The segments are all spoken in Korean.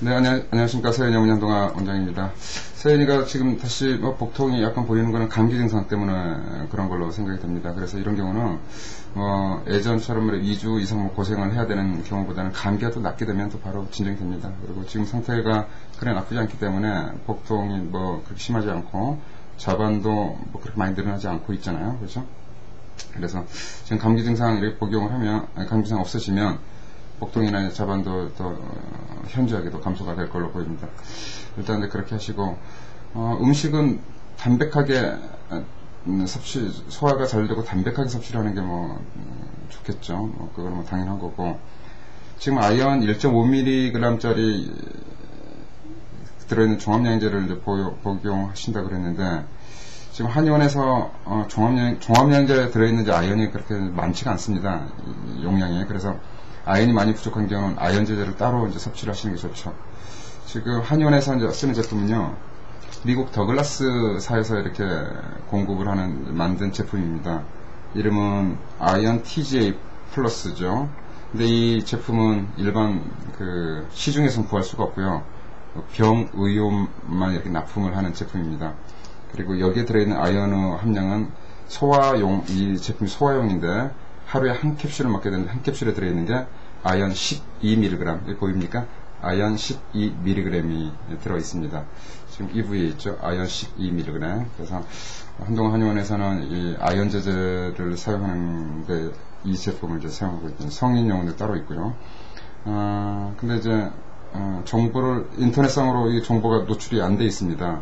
네, 안녕, 안녕하십니까. 서현이 문현동아 원장입니다. 서현이가 지금 다시 뭐 복통이 약간 보이는 거는 감기 증상 때문에 그런 걸로 생각이 됩니다. 그래서 이런 경우는 뭐 예전처럼 2주 이상 뭐 고생을 해야 되는 경우보다는 감기가 또 낫게 되면 또 바로 진정이 됩니다. 그리고 지금 상태가 그래 나쁘지 않기 때문에 복통이 뭐 그렇게 심하지 않고 자반도 뭐 그렇게 많이 늘어나지 않고 있잖아요. 그렇죠? 그래서 지금 감기 증상 이렇게 복용을 하면 감기 증상 없어지면 복통이나 자반도 또 어, 현저하게도 감소가 될 걸로 보입니다. 일단 은 그렇게 하시고 어, 음식은 담백하게 음, 섭취 소화가 잘 되고 담백하게 섭취를 하는 게 뭐 좋겠죠. 뭐 그거는 뭐 당연한 거고 지금 아연 1.5mg짜리 들어있는 종합영양제를 이제 복용하신다 그랬는데 지금 한의원에서 어, 종합영, 종합영양제에 들어있는 아연이 그렇게 많지가 않습니다. 용량이. 그래서 아연이 많이 부족한 경우는 아연 제제를 따로 이제 섭취를 하시는 게 좋죠. 지금 한의원에서 이제 쓰는 제품은요. 미국 더글라스사에서 이렇게 공급을 하는 만든 제품입니다. 이름은 아연 TGA 플러스죠. 근데 이 제품은 일반 그 시중에서는 구할 수가 없고요. 병의용만 이렇게 납품을 하는 제품입니다. 그리고 여기에 들어있는 아연의 함량은 소화용 이 제품이 소화용인데 하루에 한 캡슐을 먹게 되는데 한 캡슐에 들어있는 게 아연 12mg 보입니까? 아연 12mg이 들어 있습니다. 지금 이 부위에 있죠. 아연 12mg. 그래서 한동안 한의원에서는 이 아연 제제를 사용하는데 이 제품을 이제 사용하고 있는 성인용도 따로 있고요. 어, 근데 이제 어, 정보를 인터넷상으로 이 정보가 노출이 안 돼 있습니다.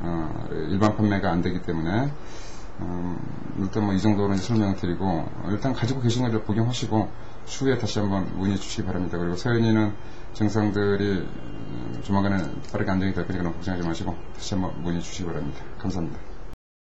어, 일반 판매가 안 되기 때문에 음, 일단 뭐 이 정도로 설명을 드리고 일단 가지고 계신 걸 복용하시고 추후에 다시 한번 문의해 주시기 바랍니다. 그리고 서현이는 증상들이 조만간에 빠르게 안정이 될 거니까 걱정하지 마시고 다시 한번 문의해 주시기 바랍니다. 감사합니다.